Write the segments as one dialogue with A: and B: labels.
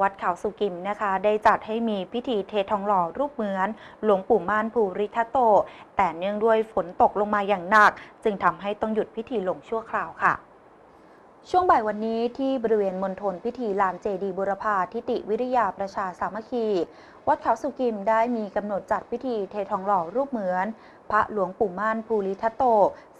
A: วัดเขาสุกิมนะคะ ได้จัดให้มีพิธีเททองหล่อรูปเหมือน หลวงปู่ม่านภูริทัตโต แต่เนื่องด้วยฝนตกลงมาอย่างหนัก จึงทำให้ต้องหยุดพิธีลงชั่วคราวค่ะช่วงบ่ายวันนี้ที่บริเวณมณฑลพิธีลานเจดีบุรพาทิติวิริยาประชาสามัคคี วัดเขาสุกิมได้มีกำหนดจัดพิธีเททองหล่อรูปเหมือน พระหลวงปู่ม่านภูริทัตโต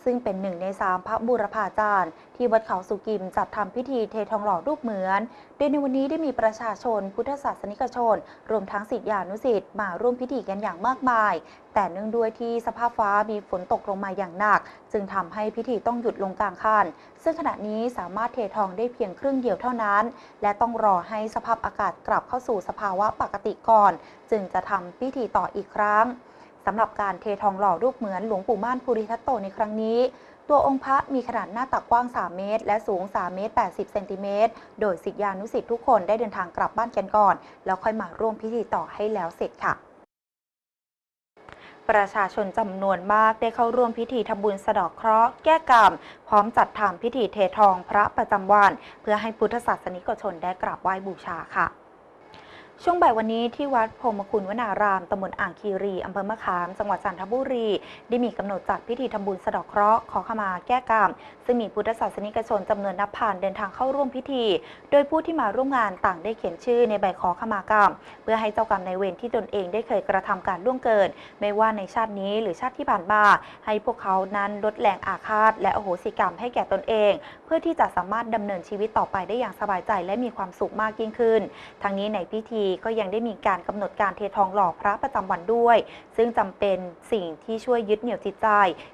A: ซึ่งเป็นหนึ่งในสามพระบุรพาจารย์ ที่วัดเขาสุกิมจัดทำพิธีเททองหล่อรูปเหมือน โดยในวันนี้ได้มีประชาชน พุทธศาสนิกชน รวมทั้งศิษยานุศิษย์มาร่วมพิธีกันอย่างมากมาย แต่เนื่องด้วยที่สภาพฟ้ามีฝนตกลงมาอย่างหนัก จึงทำให้พิธีต้องหยุดลงกลางคัน ซึ่งขณะนี้สามารถเททองได้เพียงครึ่งเดียวเท่านั้น และต้องรอให้สภาพอากาศกลับเข้าสู่สภาวะปกติก่อน จึงจะทำพิธีต่ออีกครั้ง สำหรับการเททองหล่อรูปเหมือนหลวงปู่ม่านภูริทัตโตในครั้งนี้ ตัวองค์พระมีขนาดหน้าตักกว้าง 3 เมตร และสูง 3 เมตร 80 เซนติเมตร โดยศิษยานุศิษย์ทุกคนได้เดินทางกลับบ้านกันก่อน แล้วค่อยมาร่วมพิธีต่อให้แล้วเสร็จค่ะประชาชนจำนวนมากได้เข้าร่วมพิธีทำบุญสะดอกเคราะห์แก้กรรม พร้อมจัดทำพิธีเททองพระประจำวัน เพื่อให้พุทธศาสนิกชนได้กราบไหว้บูชาค่ะ ช่วงบ่ายวันนี้ที่วัดพรมคุณวนาราม ตำบลอ่างคีรี อำเภอมะขาม จังหวัดจันทบุรี ได้มีกำหนดจัดพิธีทำบุญสะดอกเคราะห์ขอขมาแก้กรรม ซึ่งมีพุทธศาสนิกชนจำนวนนับพันเดินทางเข้าร่วมพิธี โดยผู้ที่มาร่วมงานต่างได้เขียนชื่อในใบขอขมากรรม เพื่อให้เจ้ากรรมในายเวรที่ตนเองได้เคยกระทำการล่วงเกิน ไม่ว่าในชาตินี้หรือชาติที่ผ่านมา ให้พวกเขานั้นลดแรงอาฆาต และอโหสิกรรมให้แก่ตนเอง เพื่อที่จะสามารถดำเนินชีวิตต่อไปได้อย่างสบายใจ และมีความสุขมากยิ่งขึ้น ทั้งนี้ในพิธีก็ยังได้มีการกำหนดการเททองหล่อพระประจำวันด้วย ซึ่งจำเป็นสิ่งที่ช่วยยึดเหนี่ยวจิตใจ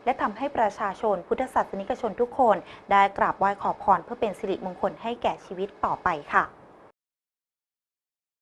A: และทำให้ประชาชนพุทธศาสนิกชนทุกคน ได้กราบไหว้ขอพรเพื่อเป็นสิริมงคลให้แก่ชีวิตต่อไปค่ะ